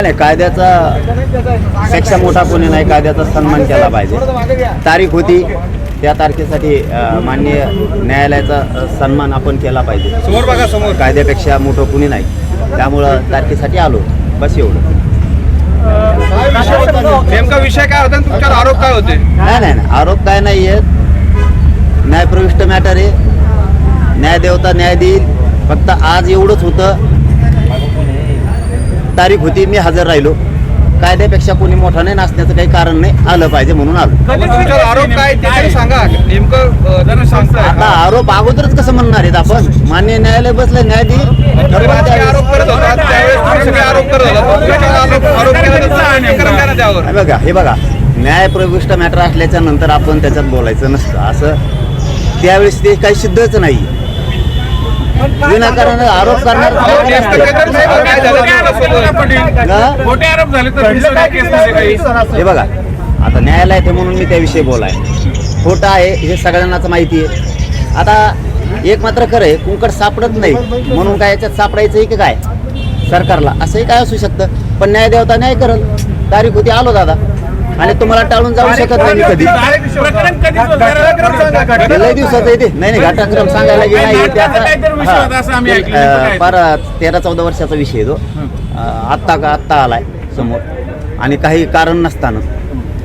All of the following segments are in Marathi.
नाही कायद्याचा पेक्षा मोठा कोणी नाही कायद्याचा सन्मान केला पाहिजे. तारीख होती त्या तारखेसाठी माननीय न्यायालयाचा सन्मान आपण केला पाहिजे. समोर बघा समोर. कायद्यापेक्षा मोठं कुणी नाही. त्यामुळं तारखेसाठी आलो. बस एवढं. नेमका विषय काय होता तुमच्यावर आरोप काय होते? नाही नाही नाही. आरोप काय नाही आहेत न्यायप्रविष्ट मॅटर आहे. न्यायदेवता न्याय देईल. फक्त आज एवढंच होतं. तारीख होती मी हजर राहिलो. कायद्यापेक्षा कोणी मोठा नाही नाचण्याचं काही कारण नाही आलं पाहिजे म्हणून आलो. आरोप काय ते सांगा. नेमकं आता आरोप अगोदरच कसं म्हणणार आहेत आपण? मान्य न्यायालय बसलं न्याय देईल तुम्ही राजकीय आरोप करत होता. त्यावेळेस तुम्ही सगळे आरोप करत होता. तुमच्यावर आरोप आरोप केला त्याचं स्पष्टीकरण करा त्यावर. हे बघा हे बघा. न्यायप्रविष्ट मॅटर असल्याच्या नंतर आपण त्याच्यात बोलायचं नसतं. असं त्यावेळेस ते काही सिद्धच नाही विनाकारण आरोप करणार हा? आरोप झाले तर हे बघा आता न्यायालय आहे म्हणून मी त्याविषयी बोलाय. खोटं आहे हे सगळ्यांनाच माहिती आहे. आता एक मात्र खरं आहे कुंकड सापडत नाही. म्हणून काय याच्यात सापडायचं की काय? सरकारला. असंही काय असू शकतं. पण न्यायदेवता न्याय करल. तारीख होती आलो दादा. आणि तुम्हाला टाळून जाऊ शकत नाही. कधी? लय दिवसाचं आहे ते. नाही नाही घटनाक्रम सांगायला गेला फार तेरा चौदा वर्षाचा विषय आहे तो. अं, आत्ता का आत्ता आलाय समोर. आणि काही कारण नसताना.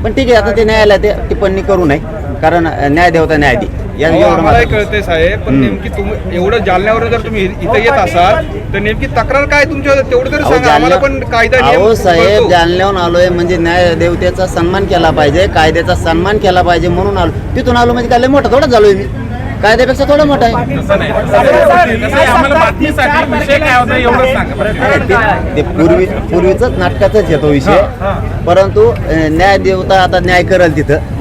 पण ठीक आहे आता ते न्यायालयात ते टिप्पणी करू नये. कारण अं, न्यायदेवता न्याय दे कळतंय साहेब पण. नेमकी तुम्ही एवढं जालन्यावर जर तुम्ही इथं येत असाल तर नेमकी तक्रार काय तुमच्या तेवढं तरी सांगा. आम्हाला पण कायदा अहो साहेब कळतो. जालन्याहून आलोय म्हणजे न्यायदेवतेचा सन्मान केला पाहिजे कायद्याचा सन्मान केला पाहिजे म्हणून आलो. तिथून आलो म्हणजे काय मोठा थोडा झालोय मी. कायद्यापेक्षा थोडा मोठा आहे. तसं नाही. तसं आहे, आम्हाला बातमीसाठी विषय काय होता एवढंच सांगा. ते- पूर्वी पूर्वीच नाटकाचाच येतो विषय. परंतु अं, न्यायदेवता आता न्याय करेल तिथं.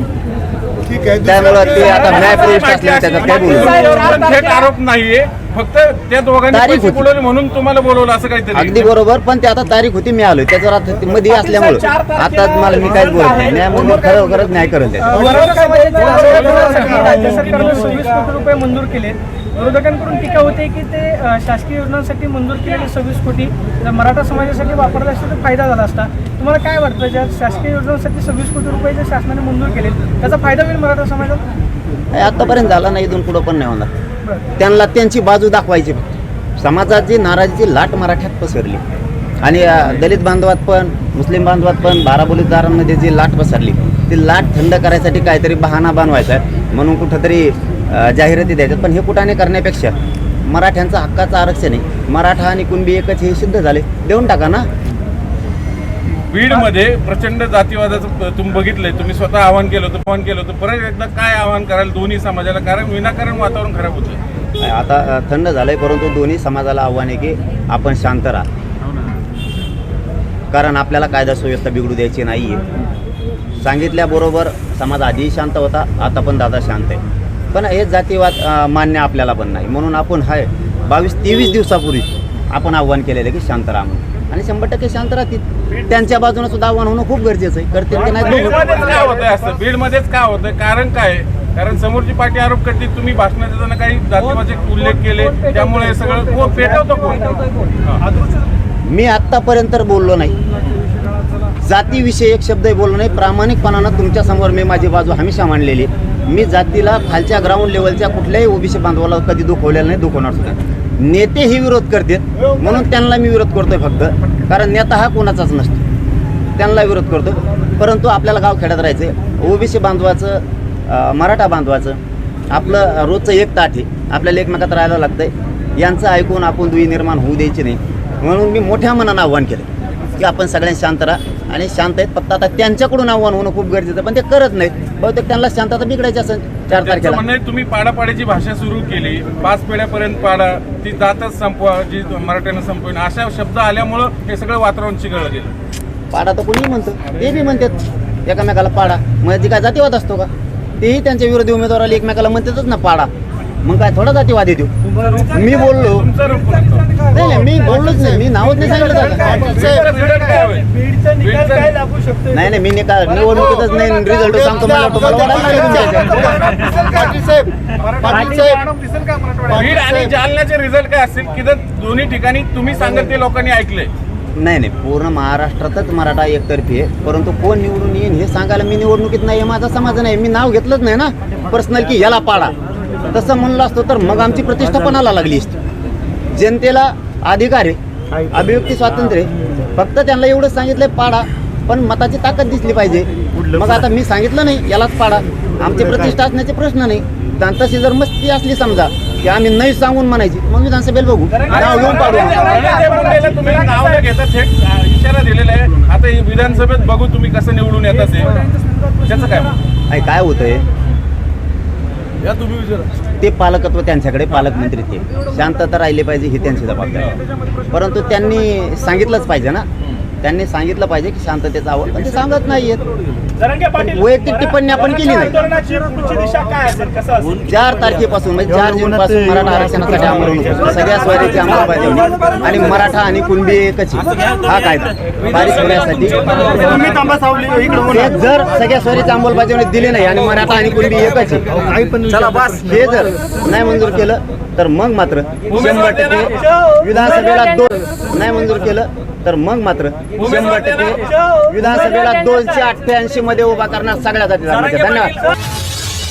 त्यामुळं ते आता न्याय प्रविष्ट असल्याने त्याच्यात काय बोलू. थेट आरोप नाहीये. फक्त त्या दोघांनी तारीख पैसे होती. बुडवले म्हणून तुम्हाला बोलवलं असं काहीतरी. अगदी बरोबर पण ते आता तारीख होती मी आलोय त्याच्यावर आता ते मध्ये असल्यामुळं. आता मला मी काहीच बोलत नाही. खरं खरंच न्याय करेल त्याचा. मराठा समाजाच्या आरक्षणासाठी राज्य सरकारने सव्वीस कोटी रुपये मंजूर केले. विरोधकांकडून टीका होते की ते अ, शासकीय योजनांसाठी मंजूर केलेले सव्वीस कोटी जर मराठा समाजासाठी वापरले असते तर फायदा झाला असता. तुम्हाला काय वाटतं? ज्या शासकीय योजनांसाठी सव्वीस कोटी रुपये जे शासनाने मंजूर केले त्याचा फायदा होईल मराठा समाजाला? आतापर्यंत झाला नाही इथून पुढं पण नाही होणार. त्यांना त्यांची बाजू दाखवायची. समाजाची नाराजीची लाट मराठ्यात पसरली. आणि दलित बांधवात पण मुस्लिम बांधवात पण बाराबोलीदारांमध्ये जी लाट पसरली ती लाट थंड करायसाठी काहीतरी बहाणा बनवायचा म्हणून कुठंतरी जाहिराती द्यायच्यात. पण हे कुठाने करण्यापेक्षा मराठ्यांचं हक्काचं आरक्षण आहे. मराठा आणि कुणबी एकच हे सिद्ध झाले. देऊन टाका ना. बीडमध्ये प्रचंड जातीवादाचं तुम्ही बघितलंय. तुम्ही स्वतः आवाहन केलं होतं आवाहन केलं होतं. परत एकदा काय आव्हान कराल दोन्ही समाजाला? कारण विनाकारण वातावरण खराब होतं आता थंड झालंय परंतु दोन्ही समाजाला आव्हान आहे की आपण शांत राहा. कारण आपल्याला कायदा सुव्यवस्था बिघडू द्यायची नाही आहे सांगितल्याबरोबर समाज आधीही शांत होता आता पण दादा शांत आहे. पण हे जातीवाद मान्य आपल्याला पण नाही. म्हणून आपण हाय बावीस तेवीस दिवसापूर्वी आपण आव्हान केलेलं की शांत राहा म्हणून. आणि शंभर टक्के शांत राहतील. त्यांच्या बाजूने सुद्धा आव्हान होणं खूप गरजेचं आहे. करतील की नाही काय होतंय असं? बीडमध्येच काय होतंय? कारण काय? कारण समोरची पार्टी आरोप करते तुम्ही भाषणात देताना काही जातीवाचे उल्लेख केले त्यामुळे हे सगळं कोण पेटवतं कोण. मी आत्तापर्यंत तर बोललो नाही. जातीविषयी एक शब्दही बोललो नाही. प्रामाणिकपणानं तुमच्यासमोर मी माझी बाजू हमेशा मांडलेली. मी जातीला खालच्या ग्राउंड लेवलच्या कुठल्याही ओबीसी बांधवाला कधी दुखवलेलं नाही दुखवणार सुद्धा नेतेही विरोध करतात म्हणून त्यांना मी विरोध करतोय फक्त. कारण नेता हा कोणाचाच नसतो. त्यांना विरोध करतो. परंतु आपल्याला गाव खेड्यात राहायचं ओबीसी बांधवाचं मराठा बांधवाचं आपलं रोजचं एक ताट आहे. आपल्याला एकमेकात राहायला लागतंय. यांचं ऐकून आपण दुई निर्माण होऊ द्यायची नाही. म्हणून मी मोठ्या मनानं आव्हान केलं की आपण सगळ्यांनी शांत राहा. आणि शांत आहेत. फक्त आता त्यांच्याकडून आव्हान होणं खूप गरजेचं पण ते करत नाहीत. बहुतेक त्यांना शांतता बिघडायची असेल. चार तारखेला. म्हणणं तुम्ही पाडापाडीची भाषा सुरू केली पाच पिढ्यापर्यंत पाडा ती जातच संपवा जी मराठ्यानं संपविन. अशा शब्द आल्यामुळं हे सगळं वातावरण चिघळलं गेलं. पाडा तर कोणी म्हणतं ते बी म्हणतात एकामेकाला पाडा. मग ती काय जातीवाद असतो का? तेही त्यांच्या विरोधी उमेदवाराला एकमेकाला म्हणतातच ना पाडा. मग काय थोडा जातीवाद येतो मी बोललो. नाही मी बोललोच नाही मी नावच नाही सांगितलं. निकाल काय लागू शकतो नाही नाही मी निकाल निवडणुकीतच नाही रिझल्ट सांगतो मला. बीड आणि जालन्याचे रिझल्ट काय असतील? की जर दोन्ही ठिकाणी तुम्ही सांगत ते लोकांनी ऐकलंय. नाही नाही पूर्ण महाराष्ट्रातच मराठा एकतर्फी आहे. परंतु कोण निवडून येईन हे सांगायला मी निवडणुकीत नाही हे माझा समाज नाही मी नाव घेतलंच नाही ना. पर्सनल की याला पाडा. तसं म्हणलं असतं तर मग आमची प्रतिष्ठा पणाला लागली असती? जनतेला अधिकार आहे अभिव्यक्ती स्वातंत्र्य आहे. फक्त त्यांना एवढंच सांगितलंय पाडा पण मताची ताकद दिसली पाहिजे. मग आता मी सांगितलं नाही यालाच पाडा. आमची प्रतिष्ठा असण्याचे प्रश्न नाही. तशी जर मस्ती असली समजा की आम्ही नाही सांगून म्हणायची. मग विधानसभेला बघू. नाव घेऊन पाडू धनंजय मुंडेला तुम्ही नाव न घेता थेट अ, इशारा दिलेला आहे. आता ही विधानसभेत बघू तुम्ही कसं निवडून येतात त्याचं काय? मग? आणि काय होतंय? ते पालकत्व त्यांच्याकडे पालकमंत्री ते. शांतता राहिली पाहिजे ही त्यांची जबाबदारी. परंतु त्यांनी सांगितलंच पाहिजे ना. त्यांनी सांगितलं पाहिजे की शांततेचा आवड पण ते सांगत नाहीयेत. वैयक्तिक टिप्पणी आपण केली नाही. आंदोलनाची पुढची दिशा काय असेल? कसं असेल? चार तारखेपासून म्हणजे चार जून पासून मराठा आरक्षणासाठी आंदोलन होतं सगळ्या स्वारीची अंमलबजावणी आणि मराठा आणि कुणबी एकच. हा कायदा. पारित होण्यासाठी. जर सगळ्या स्वारीची अंमलबजावणी दिली नाही आणि मराठा आणि कुणबी एकच आहे. हे जर नाही मंजूर केलं तर मग मात्र शंभर टक्के विधानसभेला दोन नाही मंजूर केलं तर मग मात्र शंभर टक्के विधानसभेला दोनशे अठ्ठ्याऐंशी मध्ये उभा करणार सगळ्या जाती धन्यवाद.